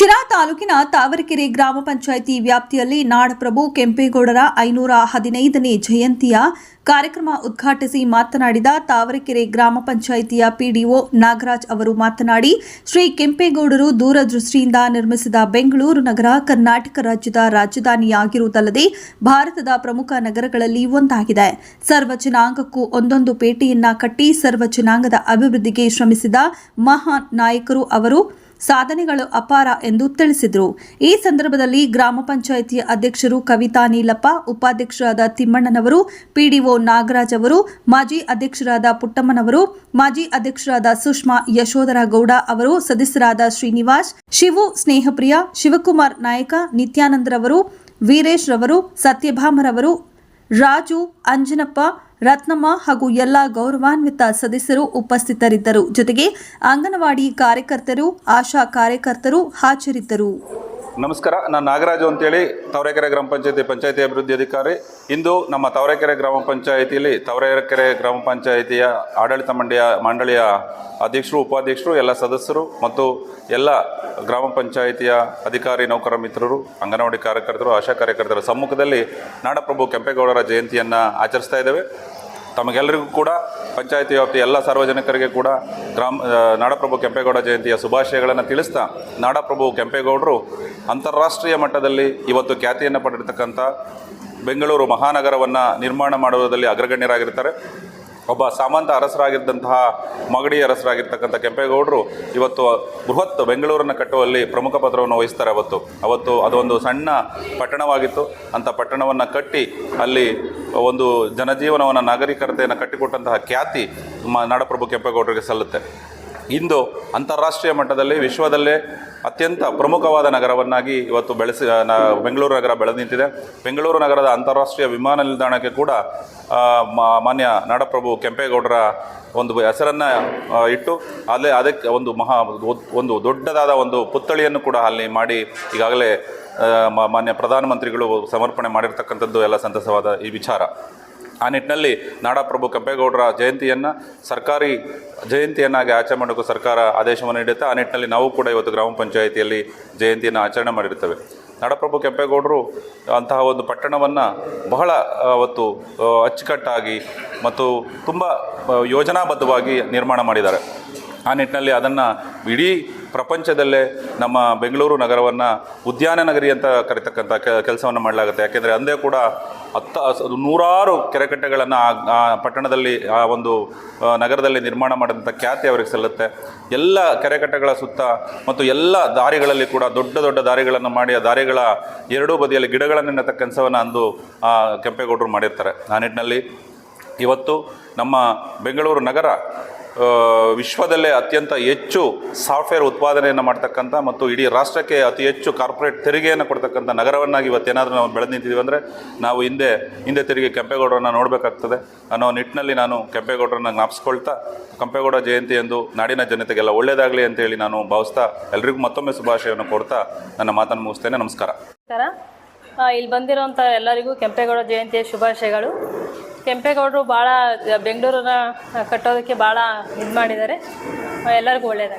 ಶಿರಾ ತಾಲೂಕಿನ ತಾವರಕೆರೆ ಗ್ರಾಮ ಪಂಚಾಯಿತಿ ವ್ಯಾಪ್ತಿಯಲ್ಲಿ ನಾಡಪ್ರಭು ಕೆಂಪೇಗೌಡರ ಐನೂರ ಹದಿನೈದನೇ ಜಯಂತಿಯ ಕಾರ್ಯಕ್ರಮ ಉದ್ಘಾಟಿಸಿ ಮಾತನಾಡಿದ ತಾವರಕೆರೆ ಗ್ರಾಮ ಪಂಚಾಯಿತಿಯ ಪಿಡಿಒ ನಾಗರಾಜ್ ಅವರು ಮಾತನಾಡಿ, ಶ್ರೀ ಕೆಂಪೇಗೌಡರು ದೂರದೃಷ್ಟಿಯಿಂದ ನಿರ್ಮಿಸಿದ ಬೆಂಗಳೂರು ನಗರ ಕರ್ನಾಟಕ ರಾಜ್ಯದ ರಾಜಧಾನಿಯಾಗಿರುವುದಲ್ಲದೆ ಭಾರತದ ಪ್ರಮುಖ ನಗರಗಳಲ್ಲಿ ಒಂದಾಗಿದೆ. ಸರ್ವ ಜನಾಂಗಕ್ಕೂ ಒಂದೊಂದು ಪೇಟೆಯನ್ನ ಕಟ್ಟಿ ಸರ್ವ ಜನಾಂಗದ ಅಭಿವೃದ್ಧಿಗೆ ಶ್ರಮಿಸಿದ ಮಹಾನ್ ನಾಯಕರು ಅವರು ಸಾಧನೆಗಳು ಅಪಾರ ಎಂದು ತಿಳಿಸಿದರು. ಈ ಸಂದರ್ಭದಲ್ಲಿ ಗ್ರಾಮ ಪಂಚಾಯಿತಿಯ ಅಧ್ಯಕ್ಷರು ಕವಿತಾ ನೀಲಪ್ಪ, ಉಪಾಧ್ಯಕ್ಷರಾದ ತಿಮ್ಮಣ್ಣನವರು, ಪಿಡಿಒ ನಾಗರಾಜ್ ಅವರು, ಮಾಜಿ ಅಧ್ಯಕ್ಷರಾದ ಪುಟ್ಟಮ್ಮನವರು, ಮಾಜಿ ಅಧ್ಯಕ್ಷರಾದ ಸುಷ್ಮಾ ಯಶೋಧರ ಗೌಡ ಅವರು, ಸದಸ್ಯರಾದ ಶ್ರೀನಿವಾಸ್, ಶಿವು ಸ್ನೇಹಪ್ರಿಯ, ಶಿವಕುಮಾರ್ ನಾಯಕ, ನಿತ್ಯಾನಂದರವರು, ವೀರೇಶ್ ರವರು, ಸತ್ಯಭಾಮರವರು, ರಾಜು ಅಂಜನಪ್ಪ ರತ್ನಮ್ಮ ಹಾಗೂ ಎಲ್ಲ ಗೌರವಾನ್ವಿತ ಸದಸ್ಯರು ಉಪಸ್ಥಿತರಿದ್ದರು. ಜೊತೆಗೆ ಅಂಗನವಾಡಿ ಕಾರ್ಯಕರ್ತರು ಆಶಾ ಕಾರ್ಯಕರ್ತರು ಹಾಜರಿದ್ದರು. ನಮಸ್ಕಾರ, ನಾನು ನಾಗರಾಜು ಅಂತೇಳಿ ತವರೆಕೆರೆ ಗ್ರಾಮ ಪಂಚಾಯತಿ ಪಂಚಾಯತಿ ಅಭಿವೃದ್ಧಿ ಅಧಿಕಾರಿ. ಇಂದು ನಮ್ಮ ತವರೆಕೆರೆ ಗ್ರಾಮ ಪಂಚಾಯತಿಯಲ್ಲಿ ತವರೆಕೆರೆ ಗ್ರಾಮ ಪಂಚಾಯತಿಯ ಆಡಳಿತ ಮಂಡಳಿಯ ಮಂಡಳಿಯ ಅಧ್ಯಕ್ಷರು, ಉಪಾಧ್ಯಕ್ಷರು, ಎಲ್ಲ ಸದಸ್ಯರು ಮತ್ತು ಎಲ್ಲ ಗ್ರಾಮ ಪಂಚಾಯಿತಿಯ ಅಧಿಕಾರಿ, ನೌಕರ ಮಿತ್ರರು, ಅಂಗನವಾಡಿ ಕಾರ್ಯಕರ್ತರು, ಆಶಾ ಕಾರ್ಯಕರ್ತರ ಸಮ್ಮುಖದಲ್ಲಿ ನಾಡಪ್ರಭು ಕೆಂಪೇಗೌಡರ ಜಯಂತಿಯನ್ನು ಆಚರಿಸ್ತಾ ಇದ್ದೇವೆ. ತಮಗೆಲ್ಲರಿಗೂ ಕೂಡ ಪಂಚಾಯತಿ ವ್ಯಾಪ್ತಿ ಎಲ್ಲ ಸಾರ್ವಜನಿಕರಿಗೆ ಕೂಡ ಗ್ರಾಮ ನಾಡಪ್ರಭು ಕೆಂಪೇಗೌಡ ಜಯಂತಿಯ ಶುಭಾಶಯಗಳನ್ನು ತಿಳಿಸ್ತಾ ನಾಡಪ್ರಭು ಕೆಂಪೇಗೌಡರು ಅಂತಾರಾಷ್ಟ್ರೀಯ ಮಟ್ಟದಲ್ಲಿ ಇವತ್ತು ಖ್ಯಾತಿಯನ್ನು ಪಡೆದಿರ್ತಕ್ಕಂಥ ಬೆಂಗಳೂರು ಮಹಾನಗರವನ್ನು ನಿರ್ಮಾಣ ಮಾಡುವುದರಲ್ಲಿ ಅಗ್ರಗಣ್ಯರಾಗಿರ್ತಾರೆ. ಒಬ್ಬ ಸಾಮಂತ ಅರಸರಾಗಿದ್ದಂತಹ ಮಗಡಿ ಅರಸರಾಗಿರ್ತಕ್ಕಂಥ ಕೆಂಪೇಗೌಡರು ಇವತ್ತು ಬೃಹತ್ ಬೆಂಗಳೂರನ್ನು ಕಟ್ಟುವಲ್ಲಿ ಪ್ರಮುಖ ಪಾತ್ರವನ್ನು ವಹಿಸ್ತಾರೆ ಅವತ್ತು. ಅವತ್ತು ಅದೊಂದು ಸಣ್ಣ ಪಟ್ಟಣವಾಗಿತ್ತು. ಅಂಥ ಪಟ್ಟಣವನ್ನು ಕಟ್ಟಿ ಅಲ್ಲಿ ಒಂದು ಜನಜೀವನವನ್ನು, ನಾಗರಿಕತೆಯನ್ನು ಕಟ್ಟಿಕೊಟ್ಟಂತಹ ಖ್ಯಾತಿ ನಾಡಪ್ರಭು ಕೆಂಪೇಗೌಡರಿಗೆ ಸಲ್ಲುತ್ತೆ. ಇಂದು ಅಂತಾರಾಷ್ಟ್ರೀಯ ಮಟ್ಟದಲ್ಲಿ ವಿಶ್ವದಲ್ಲೇ ಅತ್ಯಂತ ಪ್ರಮುಖವಾದ ನಗರವನ್ನಾಗಿ ಇವತ್ತು ಬೆಳೆಸಿ ಬೆಂಗಳೂರು ನಗರ ಬೆಳೆದು ನಿಂತಿದೆ. ಬೆಂಗಳೂರು ನಗರದ ಅಂತಾರಾಷ್ಟ್ರೀಯ ವಿಮಾನ ನಿಲ್ದಾಣಕ್ಕೆ ಕೂಡ ಮಾನ್ಯ ನಾಡಪ್ರಭು ಕೆಂಪೇಗೌಡರ ಒಂದು ಹೆಸರನ್ನು ಇಟ್ಟು ಅಲ್ಲೇ ಅದಕ್ಕೆ ಒಂದು ಮಹಾ, ಒಂದು ದೊಡ್ಡದಾದ ಒಂದು ಪುತ್ಥಳಿಯನ್ನು ಕೂಡ ಅಲ್ಲಿ ಮಾಡಿ ಈಗಾಗಲೇ ಮಾನ್ಯ ಪ್ರಧಾನಮಂತ್ರಿಗಳು ಸಮರ್ಪಣೆ ಮಾಡಿರ್ತಕ್ಕಂಥದ್ದು ಎಲ್ಲ ಸಂತಸವಾದ ಈ ವಿಚಾರ. ಆ ನಿಟ್ಟಿನಲ್ಲಿ ನಾಡಪ್ರಭು ಕೆಂಪೇಗೌಡರ ಜಯಂತಿಯನ್ನು ಸರ್ಕಾರಿ ಜಯಂತಿಯನ್ನಾಗಿ ಆಚರಣೆ ಮಾಡೋಕ್ಕೂ ಸರ್ಕಾರ ಆದೇಶವನ್ನು ನೀಡುತ್ತೆ. ಆ ನಿಟ್ಟಿನಲ್ಲಿ ನಾವು ಕೂಡ ಇವತ್ತು ಗ್ರಾಮ ಪಂಚಾಯಿತಿಯಲ್ಲಿ ಜಯಂತಿಯನ್ನು ಆಚರಣೆ ಮಾಡಿರ್ತೇವೆ. ನಾಡಪ್ರಭು ಕೆಂಪೇಗೌಡರು ಅಂತಹ ಒಂದು ಪಟ್ಟಣವನ್ನು ಬಹಳ ಅವತ್ತು ಅಚ್ಚುಕಟ್ಟಾಗಿ ಮತ್ತು ತುಂಬ ಯೋಜನಾಬದ್ಧವಾಗಿ ನಿರ್ಮಾಣ ಮಾಡಿದ್ದಾರೆ. ಆ ನಿಟ್ಟಿನಲ್ಲಿ ಅದನ್ನು ಇಡೀ ಪ್ರಪಂಚದಲ್ಲೇ ನಮ್ಮ ಬೆಂಗಳೂರು ನಗರವನ್ನು ಉದ್ಯಾನ ನಗರಿ ಅಂತ ಕರೀತಕ್ಕಂಥ ಕೆಲಸವನ್ನು ಮಾಡಲಾಗುತ್ತೆ. ಯಾಕೆಂದರೆ ಅಂದೇ ಕೂಡ ಹತ್ತ ನೂರಾರು ಕೆರೆಕಟ್ಟೆಗಳನ್ನು ಆ ಪಟ್ಟಣದಲ್ಲಿ, ಆ ಒಂದು ನಗರದಲ್ಲಿ ನಿರ್ಮಾಣ ಮಾಡಿದಂಥ ಖ್ಯಾತಿ ಅವರಿಗೆ ಸಲ್ಲುತ್ತೆ. ಎಲ್ಲ ಕೆರೆಕಟ್ಟೆಗಳ ಸುತ್ತ ಮತ್ತು ಎಲ್ಲ ದಾರಿಗಳಲ್ಲಿ ಕೂಡ ದೊಡ್ಡ ದೊಡ್ಡ ದಾರಿಗಳನ್ನು ಮಾಡಿ, ಆ ದಾರಿಗಳ ಎರಡೂ ಬದಿಯಲ್ಲಿ ಗಿಡಗಳನ್ನು ನೆಟ್ಟ ಕೆಲಸವನ್ನು ಅಂದು, ಆ, ಕೆಂಪೇಗೌಡರು ಮಾಡಿರ್ತಾರೆ. ಆ ನಿಟ್ಟಿನಲ್ಲಿ ಇವತ್ತು ನಮ್ಮ ಬೆಂಗಳೂರು ನಗರ ವಿಶ್ವದಲ್ಲೇ ಅತ್ಯಂತ ಹೆಚ್ಚು ಸಾಫ್ಟ್ವೇರ್ ಉತ್ಪಾದನೆಯನ್ನು ಮಾಡ್ತಕ್ಕಂಥ ಮತ್ತು ಇಡೀ ರಾಷ್ಟ್ರಕ್ಕೆ ಅತಿ ಹೆಚ್ಚು ಕಾರ್ಪೊರೇಟ್ ತೆರಿಗೆಯನ್ನು ಕೊಡ್ತಕ್ಕಂಥ ನಗರವನ್ನಾಗಿ ಇವತ್ತೇನಾದರೂ ನಾವು ಬೆಳೆದು ನಿಂತಿದ್ದೀವಿ ಅಂದರೆ ನಾವು ಹಿಂದೆ ಹಿಂದೆ ತೆರಿಗೆ ಕೆಂಪೇಗೌಡರನ್ನ ನೋಡಬೇಕಾಗ್ತದೆ ಅನ್ನೋ ನಿಟ್ಟಿನಲ್ಲಿ ನಾನು ಕೆಂಪೇಗೌಡರನ್ನ ಜ್ಞಾಪಿಸ್ಕೊಳ್ತಾ, ಕೆಂಪೇಗೌಡ ಜಯಂತಿ ಎಂದು ನಾಡಿನ ಜನತೆಗೆಲ್ಲ ಒಳ್ಳೆಯದಾಗಲಿ ಅಂತೇಳಿ ನಾನು ಭಾವಿಸ್ತಾ ಎಲ್ರಿಗೂ ಮತ್ತೊಮ್ಮೆ ಶುಭಾಶಯವನ್ನು ಕೊಡ್ತಾ ನನ್ನ ಮಾತನ್ನು ಮುಗಿಸ್ತೇನೆ. ನಮಸ್ಕಾರ. ಇಲ್ಲಿ ಬಂದಿರೋಂಥ ಎಲ್ಲರಿಗೂ ಕೆಂಪೇಗೌಡ ಜಯಂತಿಯ ಶುಭಾಶಯಗಳು. ಕೆಂಪೇಗೌಡರು ಭಾಳ, ಬೆಂಗಳೂರನ್ನ ಕಟ್ಟೋದಕ್ಕೆ ಭಾಳ ಇದು ಮಾಡಿದ್ದಾರೆ. ಎಲ್ಲರಿಗೂ ಒಳ್ಳೆಯದಾಗಲಿ